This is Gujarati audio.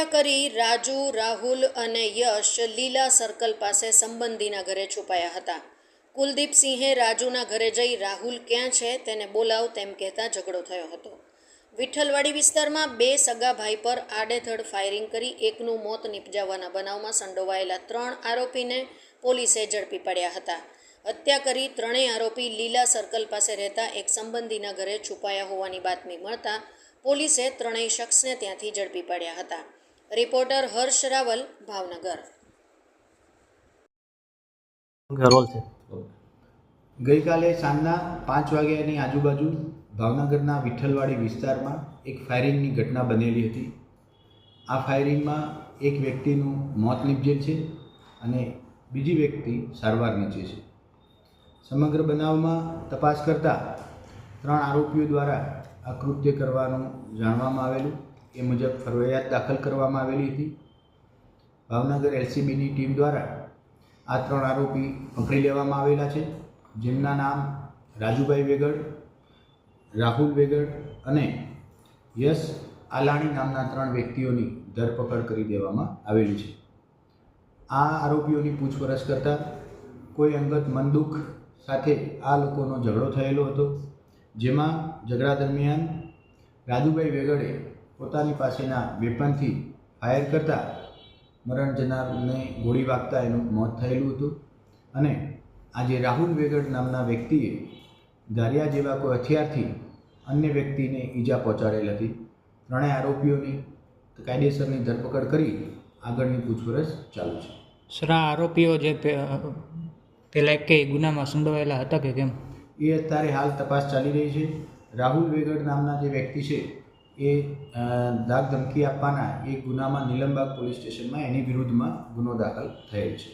હત્યા કરી રાજુ, રાહુલ અને યશ લીલા સર્કલ પાસે સંબંધીના ઘરે છુપાયા હતા. કુલદીપસિંહે રાજુના ઘરે જઈ રાહુલ ક્યાં છે તેને બોલાવ તેમ કહેતા ઝઘડો થયો હતો. વિઠ્ઠલવાડી વિસ્તારમાં બે સગા ભાઈ પર આડેધડ ફાયરિંગ કરી એકનું મોત નિપજાવવાના બનાવમાં સંડોવાયેલા ત્રણ આરોપીને પોલીસે ઝડપી પડ્યા હતા. હત્યા કરી ત્રણેય આરોપી લીલા સર્કલ પાસે રહેતા એક સંબંધીના ઘરે છુપાયા હોવાની બાતમી મળતા પોલીસે ત્રણેય શખ્સને ત્યાંથી ઝડપી પડ્યા હતા. રિપોર્ટર હર્ષ રાવલ ભાવનગર. રોલ છે. ગઈકાલે સાંજના પાંચ વાગ્યાની આજુબાજુ ભાવનગરના વિઠ્ઠલવાડી વિસ્તારમાં એક ફાયરિંગની ઘટના બનેલી હતી. આ ફાયરિંગમાં એક વ્યક્તિનું મોત નીપજેલ છે અને બીજી વ્યક્તિ સારવાર નીચે છે. સમગ્ર બનાવમાં તપાસ કરતાં ત્રણ આરોપીઓ દ્વારા આ કૃત્ય કરવાનું જાણવામાં આવેલું. એ મુજબ ફરિયાદ દાખલ કરવામાં આવેલી હતી. ભાવનગર એલસીબીની ટીમ દ્વારા આ ત્રણ આરોપી પકડી લેવામાં આવેલા છે. જેમના નામ રાજુભાઈ વેગડ, રાહુલ વેગડ અને યશ આલાણી નામના ત્રણ વ્યક્તિઓની ધરપકડ કરી દેવામાં આવેલી છે. આ આરોપીઓની પૂછપરછ કરતાં કોઈ અંગત મનદુખ સાથે આ લોકોનો ઝઘડો થયેલો હતો. જેમાં ઝઘડા દરમિયાન રાજુભાઈ વેગડે પોતાની પાસેના વેપનથી ફાયર કરતાં મરણ જનારને ગોળી વાગતા એનું મોત થયેલું હતું. અને આજે રાહુલ વેગડ નામના વ્યક્તિએ ધારિયા જેવા કોઈ હથિયારથી અન્ય વ્યક્તિને ઈજા પહોંચાડેલ હતી. ત્રણેય આરોપીઓની કાયદેસરની ધરપકડ કરી આગળની પૂછપરછ ચાલુ છે. સર આ આરોપીઓ જે પહેલાં કે ગુનામાં સંડોવાયેલા હતા કે કેમ? એ અત્યારે હાલ તપાસ ચાલી રહી છે. રાહુલ વેગડ નામના જે વ્યક્તિ છે એ દાગ ધમકી આપવાના એ ગુનામાં નીલમબાગ પોલીસ સ્ટેશનમાં એની વિરુદ્ધમાં ગુનો દાખલ થયેલ છે.